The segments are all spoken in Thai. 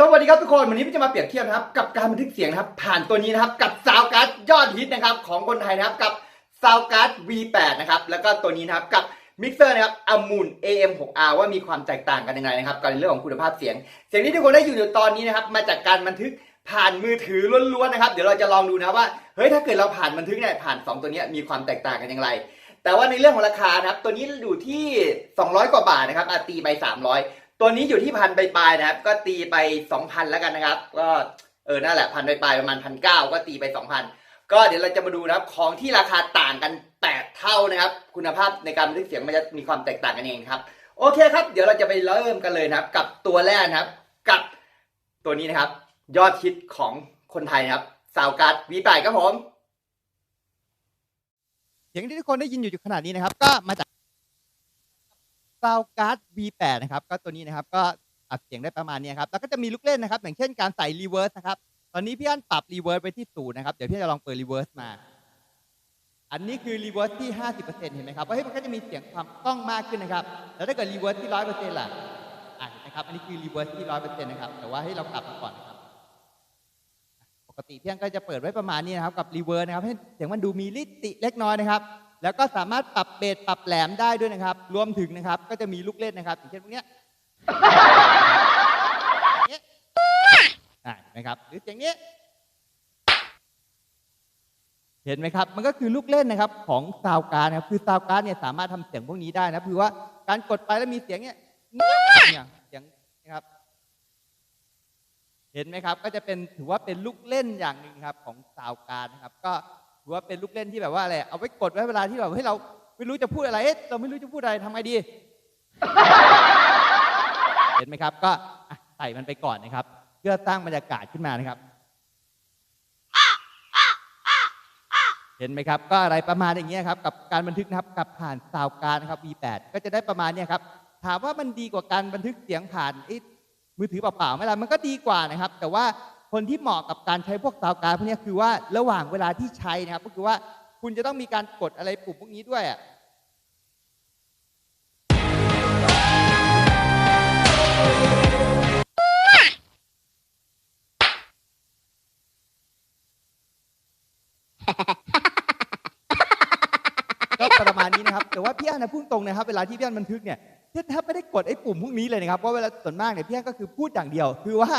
สวัสดีครับทุกคนวันนี้พี่จะมาเปรียบเทียบนะครับกับการบันทึกเสียงนะครับผ่านตัวนี้นะครับกับซาวการ์ดยอดฮิตนะครับของคนไทยนะครับกับซาวการ์ด V8 นะครับแล้วก็ตัวนี้นะครับกับมิกเซอร์นะครับอมูล AM6R ว่ามีความแตกต่างกันยังไงนะครับกันในเรื่องของคุณภาพเสียง เสียงที่ทุกคนได้อยู่ในตอนนี้นะครับมาจากการบันทึกผ่านมือถือล้วนๆนะครับเดี๋ยวเราจะลองดูนะว่าเฮ้ยถ้าเกิดเราผ่านบันทึกเนี่ยผ่านสองตัวนี้มีความแตกต่างกันอย่างไรแต่ว่าในเรื่องของราคานะครับตัวนี้อยู่ที่ 200 กว่าบาทนะครับอาตีไป300 ตัวนี้อยู่ที่พันปลายๆนะครับ ก็ตีไป2,000แล้วกันนะครับ ก็เออนั่นแหละพันปลายๆประมาณพันเก้าก็ตีไป2,000ก็เดี๋ยวเราจะมาดูนะครับของที่ราคาต่างกัน8เท่านะครับ คุณภาพในการบันทึกเสียงมันจะมีความแตกต่างกันเองครับ โอเคครับ เดี๋ยวเราจะไปเริ่มกันเลยนะครับ กับตัวแรกนะครับ กับตัวนี้นะครับ ยอดฮิตของคนไทยนะครับซาวการ์ด V8 ครับผมเสียงที่ทุกคนได้ยินอยู่ขนาดนี้นะครับ ก็มาจาก Sound Card V8 นะครับ ก็ตัวนี้นะครับก็อัดเสียงได้ประมาณนี้ครับ แล้วก็จะมีลูกเล่นนะครับ อย่างเช่นการใส่รีเวิร์สนะครับ ตอนนี้พี่อันปรับรีเวิร์สไปที่ศูนย์นะครับ เดี๋ยวพี่จะลองเปิดรีเวิร์สมา อันนี้คือรีเวิร์สที่ 50%เห็นไหมครับ ว่าเฮ้ยมันก็จะมีเสียงความกล้องมากขึ้นนะครับ แล้วถ้าเกิดรีเวิร์สที่100%ล่ะอะเห็นไหมครับ อันนี้คือรีเวิร์สที่100%นะครับ แต่ว่าให้เรากลับมาก่อนนะครับ ปกติพี่อันก็จะเปิดไว้ประมาณนี้นะครับ กับรีเวิร์สนะครับ ให้เสียงมันดูมีลิติเล็กน้อยนะครับ แล้วก็สามารถปรับเบสปรับแหลมได้ด้วยนะครับ รวมถึงนะครับ ก็จะมีลูกเล่นนะครับ อย่างเช่นพวกเนี้ยเนี้ยอ่าเห็นไหมครับ หรือเสียงนี้ เห็นไหมครับ มันก็คือลูกเล่นนะครับ ของซาวการ์นะครับ คือซาวการ์เนี่ยสามารถทำเสียงพวกนี้ได้นะคือว่าการกดไปแล้วมีเสียงเนี้ยเนี่ยเสียงนะครับ เห็นไหมครับ ก็จะเป็นถือว่าเป็นลูกเล่นอย่างหนึ่งครับ ของซาวการ์นะครับ ก็ือว่าเป็นลูกเล่นที่แบบว่าอะไรเอาไว้กดไว้เวลาที่แบบให้เราไม่รู้จะพูดอะไรเอ๊ะเราไม่รู้จะพูดอะไรทำไงดี เห็นไหมครับ ก็ใส่มันไปก่อนนะครับ เพื่อสร้างบรรยากาศขึ้นมานะครับ เห็นไหมครับ ก็อะไรประมาณอย่างเงี้ยครับ กับการบันทึกนะครับกับผ่านซาวการนะครับ V8 ก็จะได้ประมาณเนี้ยครับ ถามว่ามันดีกว่าการบันทึกเสียงผ่านไอ้มือถือเปล่าๆไหมล่ะมันก็ดีกว่านะครับ แต่ว่า คนที่เหมาะกับการใช้พวกซาวการ์ดพวกเนี้ยคือว่าระหว่างเวลาที่ใช้นะครับ ก็คือว่าคุณจะต้องมีการกดอะไรปุ่มพวกนี้ด้วยอะก็ประมาณนี้นะครับ แต่ว่าพี่อันนะพูดตรงนะครับ เวลาที่พี่อันบันทึกเนี่ยพี่แทบไม่ได้กดไอ้ปุ่มพวกนี้เลยนะครับเพราะเวลาส่วนมากเนี่ยพี่อันก็คือพูดอย่างเดียว คือว่า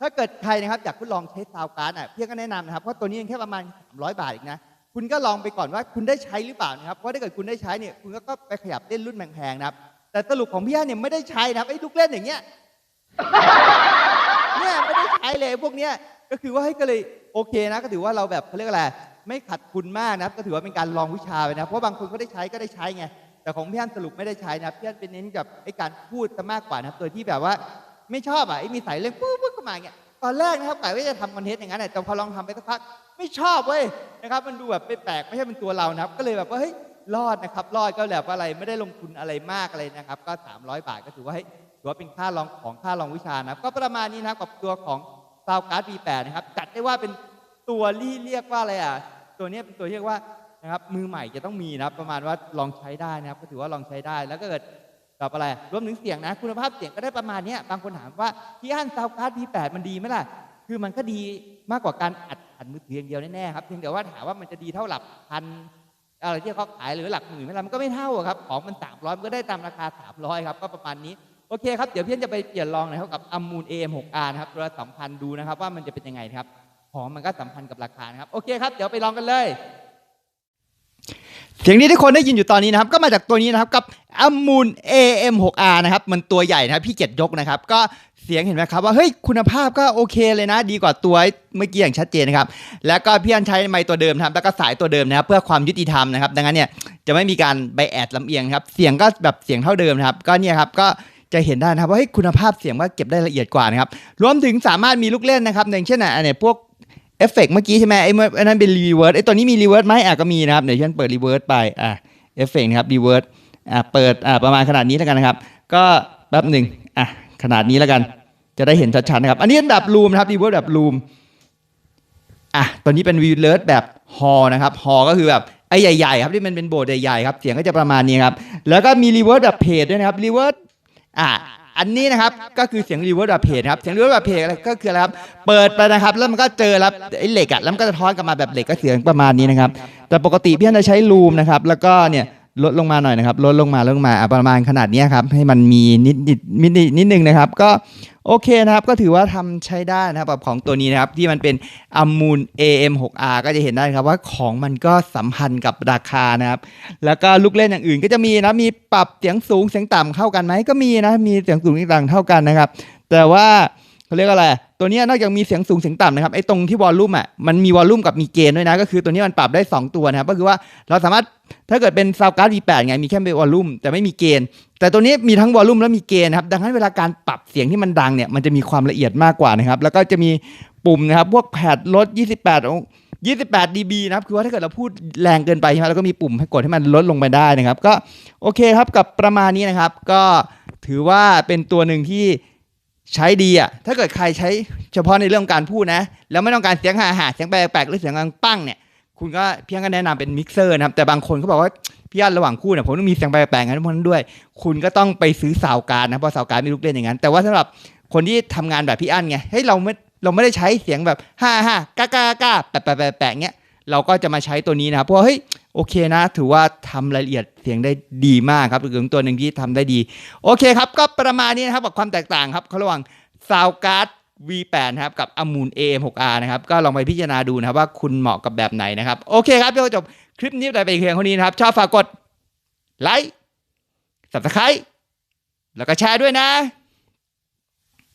ถ้าเกิดใครนะครับอยากทดลองใช้ซาวการ์ดอะเพี่อันก็แนะนำนะครับเพราะตัวนี้ยังแค่ประมาณ 300 บาทเองนะคุณก็ลองไปก่อนว่าคุณได้ใช้หรือเปล่านะครับเพราะถ้าเกิดคุณได้ใช้เนี่ยคุณก็ไปขยับเล่นรุ่นแพงๆนะครับ แต่สรุปของพี่อันเนี่ยไม่ได้ใช้นะครับไอ้ลูกเล่นอย่างเงี้ยเนี่ยไม่ได้ใช้เลยพวกเนี้ยก็คือว่าให้ยก็เลยโอเคนะ ก็ถือว่าเราแบบเขาเรียกอะไรไม่ขัดคุณมากนะครับ ก็ถือว่าเป็นการลองวิชาไปนะเพราะบางคนเขาได้ใช้ก็ได้ใช้ไงแต่ของพี่อันสรุปไม่ได้ใช้นะพี่อันเป็นเน้นกับไอ้การพูดซะมากกว่านะครับโดยที่แบบว่าไม่ชอบอะไอ้มีสายเรื่องปุ๊บปุ๊บ มาเงี้ยตอนแรกนะครับกะว่าจะทำคอนเทนต์อย่างนั้นแต่พอลองทำไปสักพักไม่ชอบเว้ยนะครับ มันดูแบบแปลกไม่ใช่เป็นตัวเรานะครับ ก็เลยแบบว่าเฮ้ยรอดนะครับรอดก็แบบว่าอะไรไม่ได้ลงทุนอะไรมากอะไรนะครับ ก็ 300 บาทก็ถือว่าเฮ้ถือว่าเป็นค่าลองของค่าลองวิชานะครับ ก็ประมาณนี้นะครับกับตัวของซาวการ์ด V8 นะครับจัดได้ว่าเป็นตัวที่เรียกว่าอะไรอะตัวนี้เป็นตัวที่เรียกว่านะครับมือใหม่จะต้องมีนะครับประมาณว่าลองใช้ได้นะครับ ก็ถือว่าลองใช้ได้แล้วก็เกิด กับอะไรรวมถึงเสียงนะ คุณภาพเสียงก็ได้ประมาณนี้บางคนถามว่าที่อันซาวการ์ด V8 มันดีไหมล่ะ คือมันก็ดีมากกว่าการอัดอัดมือถืออย่างเดียวแน่ๆครับเพียงแต่ว่าถามว่ามันจะดีเท่าหลักพันอะไรที่เขาขายหรือหลักหมื่นไหมล่ะมันก็ไม่เท่าครับ ของมัน300มันก็ได้ตามราคา300ครับก็ประมาณนี้โอเคครับ เดี๋ยวพี่อันจะไปเปลี่ยนลองนะครับกับอัมมูล AM6R นะครับตัวละ2,000ดูนะครับว่ามันจะเป็นยังไงครับของมันก็สัมพันธ์กับราคานะครับโอเคครับเดี๋ยวไปลองกันเลย เสียงที่ทุกคนได้ยินอยู่ตอนนี้นะครับ ก็มาจากตัวนี้นะครับกับอัมมูล AM6R นะครับ มันตัวใหญ่นะครับ พี่เกียรติยกนะครับ ก็เสียงเห็นไหมครับว่าเฮ้ยคุณภาพก็โอเคเลยนะ ดีกว่าตัวเมื่อกี้อย่างชัดเจนนะครับ แล้วก็พี่อันใช้ไมค์ตัวเดิมนะครับแล้วก็สายตัวเดิมนะครับเพื่อความยุติธรรมนะครับ ดังนั้นเนี่ยจะไม่มีการไบแอดลำเอียงครับ เสียงก็แบบเสียงเท่าเดิมนะครับ ก็เนี่ยครับก็จะเห็นได้นะครับว่าเฮ้ยคุณภาพเสียงว่าเก็บได้ละเอียดกว่านะครับ รวมถึงสามารถมีลูกเล่นนะครับอย่างเช่นอะอันเนี่ยพวก เอฟเฟกต์เมื่อกี้ใช่ไหมไอ้เมื่อนั้นเป็นรีเวิร์สไอ้ตัวนี้มีรีเวิร์สไหมอะก็มีนะครับเดี๋ยวฉันเปิดรีเวิร์สไปอะเอฟเฟกต์นะครับรีเวิร์สอะเปิดอะประมาณขนาดนี้แล้วกันนะครับ ก็แป๊บหนึ่งอะขนาดนี้แล้วกัน จะได้เห็นชัดๆนะครับ อันนี้เป็นแบบรูมนะครับรีเวิร์สแบบรูมอะตัวนี้เป็นวีเลิร์สแบบฮอนะครับฮอก็คือแบบไอ้ใหญ่ๆครับที่มันเป็นโบสถ์ใหญ่ๆครับเสียงก็จะประมาณนี้ครับแล้วก็มีรีเวิร์สแบบเพจด้วยนะครับรีเวิร์สอะ อันนี้นะครับก็คือเสียงรีเวิร์สแบบเพจครับเสียงรีเวิร์สแบบเพจอะไรก็คืออะไรครับเปิดไปนะครับ แล้วมันก็เจอแล้วไอ้เหล็กอะแล้วมันก็จะท้อนกลับมาแบบเหล็กก็เสียงประมาณนี้นะครับ แต่ปกติพี่อันจะใช้ลูมนะครับ แล้วก็เนี่ย ลดลงมาหน่อยนะครับลดลงมาลดลงมาประมาณขนาดนี้ครับให้มันมีนิดนิดนิดนิดนิดนึงนะครับ ก็โอเคนะครับก็ถือว่าทำใช้ได้นะครับกับของตัวนี้นะครับที่มันเป็น a m u l AM6R ก็จะเห็นได้ครับว่าของมันก็สัมพันธ์กับราคานะครับ แล้วก็ลูกเล่นอย่างอื่นก็จะมีนะมีปรับเสียงสูงเสียงต่ำเข้ากันไหมก็มีนะมีเสียงสูงเสียงต่ำเท่ากันนะครับ แต่ว่า เขาเรียกอะไร ตัวนี้นอกจากมีเสียงสูงเสียงต่ำนะครับไอ้ตรงที่วอลลุ่มอะมันมีวอลลุ่มกับมีเกณฑ์ด้วยนะ ก็คือตัวนี้มันปรับได้ 2 ตัวนะครับก็คือว่าเราสามารถถ้าเกิดเป็นซาวการ์ด V8 ไงมีแค่เป็นวอลลุ่มแต่ไม่มีเกณฑ์ แต่ตัวนี้มีทั้งวอลลุ่มและมีเกณฑ์นะครับดังนั้นเวลาการปรับเสียงที่มันดังเนี่ยมันจะมีความละเอียดมากกว่านะครับแล้วก็จะมีปุ่มนะครับพวกแพดลด 28อง28 dB นะครับ คือว่าถ้าเกิดเราพูดแรงเกินไปใช่ไหมเราก็มีปุ่มให้กดให้มันลดลงไปได้นะครับ ก็โอเคครับกับประมาณนี้นะครับ ก็ถือว่าเป็นตัวหนึ่งที่ ใช้ดีอะ ถ้าเกิดใครใช้เฉพาะในเรื่องการพูดนะ แล้วไม่ต้องการเสียงหาหาเสียงแปลกๆหรือเสียงกังปั้งเนี่ย คุณก็เพียงก็แนะนำเป็นมิกเซอร์นะครับ แต่บางคนเขาบอกว่าพี่อันระหว่างคู่เนี่ยผมต้องมีเสียงแปลกๆงั้นพวกนั้นด้วย คุณก็ต้องไปซื้อสาวการนะเพราะสาวการมีลูกเล่นอย่างนั้น แต่ว่าสำหรับคนที่ทำงานแบบพี่อันไง เฮ้ยเราไม่เราไม่ได้ใช้เสียงแบบฮ่าฮ่ากากากาแปะแปะแปะแปะเงี้ย เราก็จะมาใช้ตัวนี้นะครับเพราะว่าเฮ้ยโอเคนะ ถือว่าทำรายละเอียดเสียงได้ดีมากครับเป็นตัวหนึ่งที่ทำได้ดี โอเคครับ ก็ประมาณนี้นะครับกับความแตกต่างครับระหว่างซาวการ์ด V8 นะครับกับ a m u l AM6R นะครับก็ลองไปพิจารณาดูนะครับว่าคุณเหมาะกับแบบไหนนะครับโอเคครับเดี๋ยวจบคลิปนี้ไปเพียงเท่านี้นะครับ ชอบฝากกดไลค์ subscribe แล้วก็แชร์ด้วยนะ